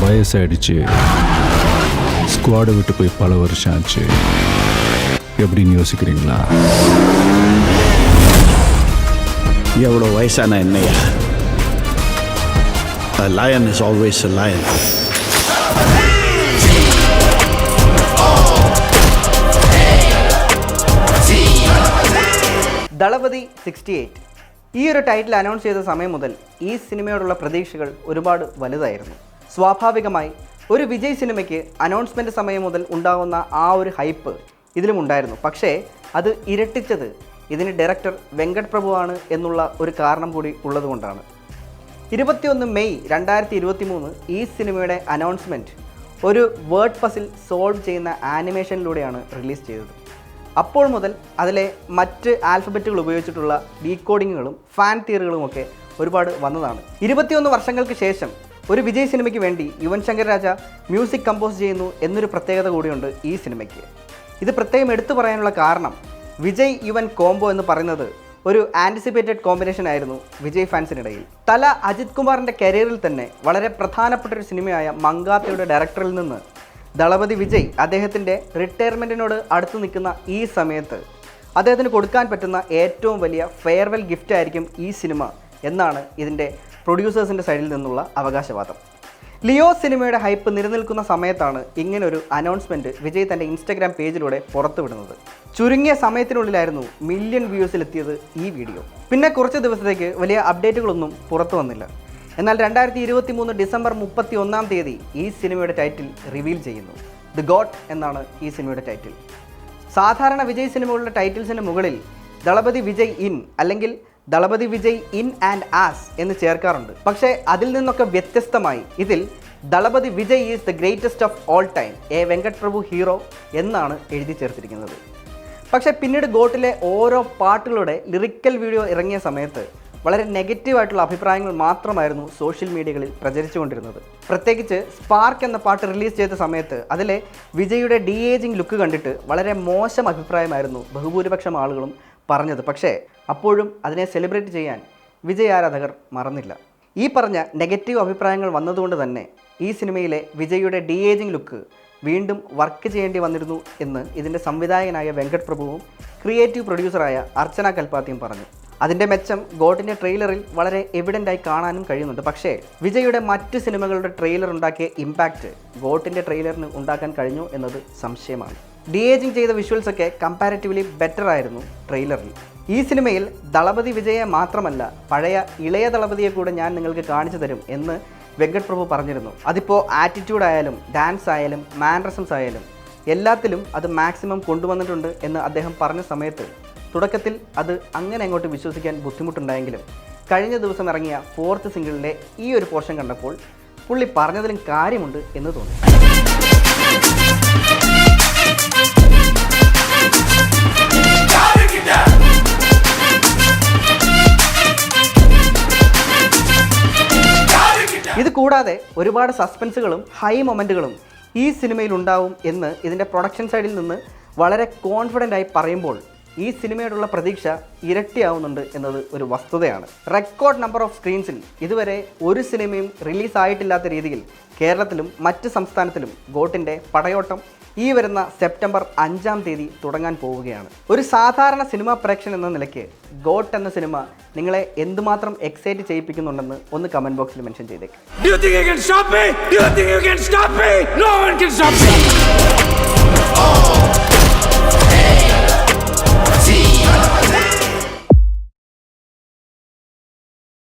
வயசாயிடுச்சு ஸ்குவாடை விட்டு போய் பல வருஷம் ஆச்சு எப்படின்னு யோசிக்கிறீங்களா எவ்வளோ வயசான என்னையா A lion is always a lion. Thalapathy sixty eight ഈ ഒരു ടൈറ്റിൽ അനൗൺസ് ചെയ്ത സമയം മുതൽ ഈ സിനിമയോടുള്ള പ്രതീക്ഷകൾ ഒരുപാട് വലുതായിരുന്നു സ്വാഭാവികമായി ഒരു വിജയ് സിനിമയ്ക്ക് അനൗൺസ്മെന്റ് സമയം മുതൽ ഉണ്ടാകുന്ന ആ ഒരു ഹൈപ്പ് ഇതിലും ഉണ്ടായിരുന്നു. പക്ഷേ അത് ഇരട്ടിച്ചത് ഇതിന് ഡയറക്ടർ വെങ്കട് പ്രഭുവാണ് എന്നുള്ള ഒരു കാരണം കൂടി ഉള്ളതുകൊണ്ടാണ്. ഇരുപത്തിയൊന്ന് മെയ് രണ്ടായിരത്തി ഇരുപത്തി മൂന്ന് ഈ സിനിമയുടെ അനൗൺസ്മെന്റ് ഒരു വേർഡ് പസിൽ സോൾവ് ചെയ്യുന്ന ആനിമേഷനിലൂടെയാണ് റിലീസ് ചെയ്തത്. അപ്പോൾ മുതൽ അതിലെ മറ്റ് ആൽഫബറ്റുകൾ ഉപയോഗിച്ചിട്ടുള്ള ഡീകോഡിങ്ങുകളും ഫാൻ തിയറികളും ഒക്കെ ഒരുപാട് വന്നതാണ്. ഇരുപത്തിയൊന്ന് വർഷങ്ങൾക്ക് ശേഷം ഒരു വിജയ് സിനിമയ്ക്ക് വേണ്ടി യുവൻ ശങ്കർ രാജ മ്യൂസിക് കമ്പോസ് ചെയ്യുന്നു എന്നൊരു പ്രത്യേകത കൂടിയുണ്ട് ഈ സിനിമയ്ക്ക്. ഇത് പ്രത്യേകം എടുത്തു പറയാനുള്ള കാരണം വിജയ് യുവൻ കോംബോ എന്ന് പറയുന്നത് ഒരു ആന്റിസിപ്പേറ്റഡ് കോമ്പിനേഷൻ ആയിരുന്നു വിജയ് ഫാൻസിനിടയിൽ. തല അജിത് കുമാറിന്റെ കരിയറിൽ തന്നെ വളരെ പ്രധാനപ്പെട്ട ഒരു സിനിമയായ മങ്കാത്തയുടെ ഡയറക്ടറിൽ നിന്ന് ദളപതി വിജയ് അദ്ദേഹത്തിന്റെ റിട്ടയർമെന്റിനോട് അടുത്ത് നിൽക്കുന്ന ഈ സമയത്ത് അദ്ദേഹത്തിന് കൊടുക്കാൻ പറ്റുന്ന ഏറ്റവും വലിയ ഫെയർവെൽ ഗിഫ്റ്റ് ആയിരിക്കും ഈ സിനിമ എന്നാണ് ഇതിന്റെ പ്രൊഡ്യൂസേഴ്സിന്റെ സൈഡിൽ നിന്നുള്ള അവകാശവാദം. ലിയോ സിനിമയുടെ ഹൈപ്പ് നിലനിൽക്കുന്ന സമയത്താണ് ഇങ്ങനൊരു അനൗൺസ്മെന്റ് വിജയ് തന്റെ ഇൻസ്റ്റഗ്രാം പേജിലൂടെ പുറത്തുവിടുന്നത്. ചുരുങ്ങിയ സമയത്തിനുള്ളിലായിരുന്നു മില്യൺ വ്യൂസിലെത്തിയത് ഈ വീഡിയോ. പിന്നെ കുറച്ച് ദിവസത്തേക്ക് വലിയ അപ്ഡേറ്റുകളൊന്നും പുറത്തു വന്നില്ല. എന്നാൽ രണ്ടായിരത്തി ഇരുപത്തി മൂന്ന് ഡിസംബർ മുപ്പത്തി ഒന്നാം തീയതി ഈ സിനിമയുടെ ടൈറ്റിൽ റിവീൽ ചെയ്യുന്നു. ദി ഗോഡ് എന്നാണ് ഈ സിനിമയുടെ ടൈറ്റിൽ. സാധാരണ വിജയ് സിനിമകളുടെ ടൈറ്റിൽസിന് മുകളിൽ ദളപതി വിജയ് ഇൻ അല്ലെങ്കിൽ Thalapathy Vijay in and as എന്ന് ചേർക്കാറുണ്ട്. പക്ഷേ അതിൽ നിന്നൊക്കെ വ്യത്യസ്തമായി ഇതിൽ Thalapathy Vijay is the greatest of all time a Venkat Prabhu hero എന്നാണ് എഴുതി ചേർത്തിരിക്കുന്നത്. പക്ഷേ പിന്നീട് ഗോട്ടിലെ ഓരോ പാട്ടുകളുടെ ലിറിക്കൽ വീഡിയോ ഇറങ്ങിയ സമയത്ത് വളരെ നെഗറ്റീവായിട്ടുള്ള അഭിപ്രായങ്ങൾ മാത്രമായിരുന്നു സോഷ്യൽ മീഡിയകളിൽ പ്രചരിച്ചുകൊണ്ടിരുന്നത്. പ്രത്യേകിച്ച് സ്പാർക്ക് എന്ന പാട്ട് റിലീസ് ചെയ്ത സമയത്ത് അതിലെ വിജയുടെ ഡി ഏജിങ് ലുക്ക് കണ്ടിട്ട് വളരെ മോശം അഭിപ്രായമായിരുന്നു ബഹുഭൂരിപക്ഷം ആളുകളും പറഞ്ഞത്. പക്ഷേ അപ്പോഴും അതിനെ സെലിബ്രേറ്റ് ചെയ്യാൻ വിജയ് ആരാധകർ മറന്നില്ല. ഈ പറഞ്ഞ നെഗറ്റീവ് അഭിപ്രായങ്ങൾ വന്നതുകൊണ്ട് തന്നെ ഈ സിനിമയിലെ വിജയുടെ ഡി ഏജിങ് ലുക്ക് വീണ്ടും വർക്ക് ചെയ്യേണ്ടി വന്നിരുന്നു എന്ന് ഇതിന്റെ സംവിധായകനായ വെങ്കട് പ്രഭുവും ക്രിയേറ്റീവ് പ്രൊഡ്യൂസറായ അർച്ചന കൽപ്പാത്തിയും പറഞ്ഞു. അതിന്റെ മെച്ചം ഗോട്ടിന്റെ ട്രെയിലറിൽ വളരെ എവിഡന്റായി കാണാനും കഴിയുന്നുണ്ട്. പക്ഷേ വിജയുടെ മറ്റ് സിനിമകളുടെ ട്രെയിലർ ഉണ്ടാക്കിയ ഇമ്പാക്റ്റ് ഗോട്ടിന്റെ ട്രെയിലറിന് ഉണ്ടാക്കാൻ കഴിഞ്ഞു എന്നത് സംശയമാണ്. ഡി ഏജിങ് ചെയ്ത വിഷ്വൽസൊക്കെ കമ്പാരിറ്റീവ്ലി ബെറ്റർ ആയിരുന്നു ട്രെയിലറിൽ ഈ സിനിമയിൽ ദളപതി വിജയെ മാത്രമല്ല പഴയ ഇളയ ദളപതിയെ കൂടെ ഞാൻ നിങ്ങൾക്ക് കാണിച്ചു തരും എന്ന് വെങ്കട് പ്രഭു പറഞ്ഞിരുന്നു. അതിപ്പോൾ ആറ്റിറ്റ്യൂഡ് ആയാലും ഡാൻസ് ആയാലും മാൻറസംസ് ആയാലും എല്ലാത്തിലും അത് മാക്സിമം കൊണ്ടുവന്നിട്ടുണ്ട് എന്ന് അദ്ദേഹം പറഞ്ഞ സമയത്ത് തുടക്കത്തിൽ അത് അങ്ങനെ അങ്ങോട്ട് വിശ്വസിക്കാൻ ബുദ്ധിമുട്ടുണ്ടായെങ്കിലും കഴിഞ്ഞ ദിവസം ഇറങ്ങിയ ഫോർത്ത് സിംഗിളിലെ ഈ ഒരു പോർഷൻ കണ്ടപ്പോൾ പുള്ളി പറഞ്ഞതിലും കാര്യമുണ്ട് എന്ന് തോന്നി. ഇത് കൂടാതെ ഒരുപാട് സസ്പെൻസുകളും ഹൈ മൊമെന്റുകളും ഈ സിനിമയിൽ ഉണ്ടാവും എന്ന് ഇതിന്റെ പ്രൊഡക്ഷൻ സൈഡിൽ നിന്ന് വളരെ കോൺഫിഡന്റ് ആയി പറയുമ്പോൾ ഈ സിനിമയോടുള്ള പ്രതീക്ഷ ഇരട്ടിയാവുന്നുണ്ട് എന്നത് ഒരു വസ്തുതയാണ്. റെക്കോർഡ് നമ്പർ ഓഫ് സ്ക്രീൻസിൽ ഇതുവരെ ഒരു സിനിമയും റിലീസായിട്ടില്ലാത്ത രീതിയിൽ കേരളത്തിലും മറ്റ് സംസ്ഥാനത്തിലും ഗോട്ടിന്റെ പടയോട്ടം ഈ വരുന്ന സെപ്റ്റംബർ അഞ്ചാം തീയതി തുടങ്ങാൻ പോവുകയാണ്. ഒരു സാധാരണ സിനിമാ പ്രേക്ഷകൻ എന്ന നിലയ്ക്ക് ഗോട്ട് എന്ന സിനിമ നിങ്ങളെ എന്തുമാത്രം എക്സൈറ്റ് ചെയ്യിപ്പിക്കുന്നുണ്ടെന്ന് ഒന്ന് കമന്റ് ബോക്സിൽ മെൻഷൻ ചെയ്തേക്ക്.